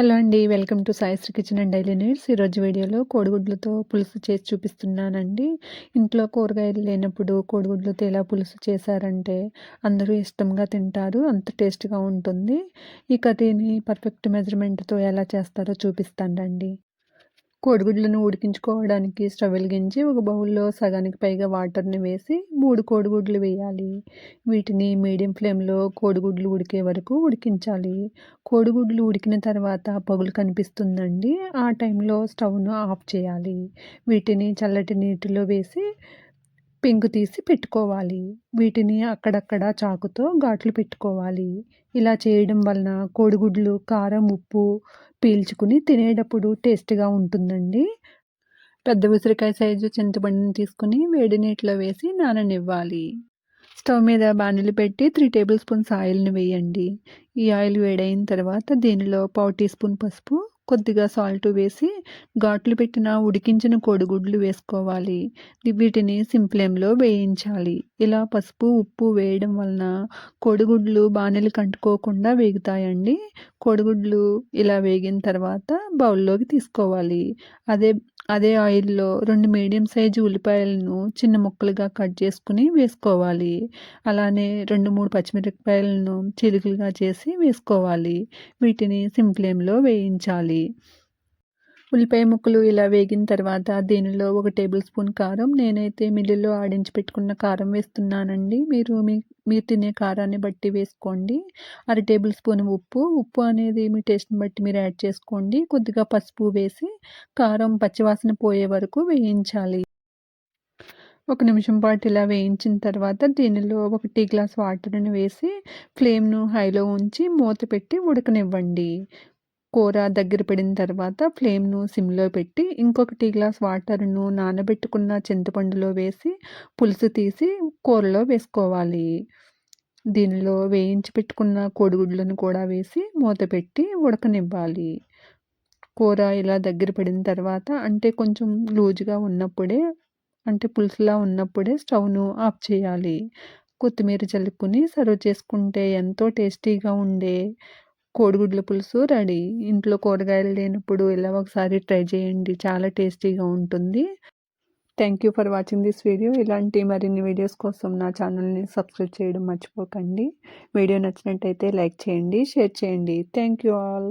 Hello అండి welcome to Saisri kitchen and daily needs. ఈరోజు వీడియోలో కోడిగుడ్లతో పులుసు చేసి చూపిస్తున్నానండి. ఇంట్లో కూరగాయలు లేనప్పుడు కోడిగుడ్లతో ఎలా పులుసు చేశారంటే అందరూ ఇష్టంగా తింటారు అంత టేస్ట్గా ఉంటుంది. ఈ కర్రీని పర్ఫెక్ట్ మెజర్మెంట్తో ఎలా చేస్తారో చూపిస్తానండి. కోడిగుడ్లను ఉడికించుకోవడానికి స్టవ్ వెలిగించి ఒక బౌల్లో సగానికి పైగా వాటర్ని వేసి మూడు కోడిగుడ్లు వేయాలి. వీటిని మీడియం ఫ్లేమ్లో కోడిగుడ్లు ఉడికే వరకు ఉడికించాలి. కోడిగుడ్లు ఉడికిన తర్వాత పగులు కనిపిస్తుందండి. ఆ టైంలో స్టవ్ను ఆఫ్ చేయాలి. వీటిని చల్లటి నీటిలో వేసి పెంకు తీసి పెట్టుకోవాలి. వీటిని అక్కడక్కడ చాకుతో ఘాట్లు పెట్టుకోవాలి. ఇలా చేయడం వలన కోడిగుడ్లు కారం ఉప్పు పీల్చుకుని తినేటప్పుడు టేస్ట్గా ఉంటుందండి. పెద్ద ఉసిరికాయ సైజు చింతపండుని తీసుకుని వేడి నీటిలో వేసి నాననివ్వాలి. స్టవ్ మీద బాణలు పెట్టి త్రీ టేబుల్ స్పూన్స్ ఆయిల్ని వేయండి. ఈ ఆయిల్ వేడైన తర్వాత దీనిలో పావు టీ స్పూన్ పసుపు కొద్దిగా సాల్ట్ వేసి ఘాట్లు పెట్టిన ఉడికించిన కోడిగుడ్లు వేసుకోవాలి. వీటిని సింప్లేమ్లో వేయించాలి. ఇలా పసుపు ఉప్పు వేయడం వలన కోడిగుడ్లు బాణలు కంటుకోకుండా వేగుతాయండి. కోడిగుడ్లు ఇలా వేగిన తర్వాత బౌల్లోకి తీసుకోవాలి. అదే అదే ఆయిల్లో రెండు మీడియం సైజు ఉల్లిపాయలను చిన్న ముక్కలుగా కట్ చేసుకుని వేసుకోవాలి. అలానే రెండు మూడు పచ్చిమిరపకాయలను చిలుకలుగా చేసి వేసుకోవాలి. వీటిని సిమ్ ఫ్లేమ్లో వేయించాలి. ఉల్లిపాయ ముక్కలు ఇలా వేగిన తర్వాత దీనిలో ఒక టేబుల్ స్పూన్ కారం నేనైతే మిల్లులో ఆడించి పెట్టుకున్న కారం వేస్తున్నానండి. మీరు మీ మీరు తినే కారాన్ని బట్టి వేసుకోండి. అర టేబుల్ స్పూన్ ఉప్పు. ఉప్పు అనేది మీ టేస్ట్ని బట్టి మీరు యాడ్ చేసుకోండి. కొద్దిగా పసుపు వేసి కారం పచ్చివాసన పోయే వరకు వేయించాలి. ఒక నిమిషం పాటు ఇలా వేయించిన తర్వాత దీనిలో ఒక టీ గ్లాస్ వాటర్ని వేసి ఫ్లేమ్ను హైలో ఉంచి మూత పెట్టి ఉడకనివ్వండి. కూర దగ్గర పడిన తర్వాత ఫ్లేమ్ను సిమ్లో పెట్టి ఇంకొక టీ గ్లాస్ వాటర్ను నానబెట్టుకున్న చింతపండులో వేసి పులుసు తీసి కూరలో వేసుకోవాలి. దీనిలో వేయించి పెట్టుకున్న కోడిగుడ్లను కూడా వేసి మూత పెట్టి ఉడకనివ్వాలి. కూర ఇలా దగ్గర పడిన తర్వాత అంటే కొంచెం లూజ్గా ఉన్నప్పుడే అంటే పులుసులా ఉన్నప్పుడే స్టవ్ను ఆఫ్ చేయాలి. కొత్తిమీర చల్లుకుని సర్వ్ చేసుకుంటే ఎంతో టేస్టీగా ఉండే కోడిగుడ్ల పులుసు రెడీ. ఇంట్లో కూరగాయలు లేనప్పుడు ఇలా ఒకసారి ట్రై చేయండి. చాలా టేస్టీగా ఉంటుంది. Thank you for watching this video ఇలాంటి మరిన్ని వీడియోస్ కోసం నా ఛానల్ని సబ్స్క్రైబ్ చేయడం మర్చిపోకండి. వీడియో నచ్చినట్టయితే లైక్ చేయండి షేర్ చేయండి. Thank you all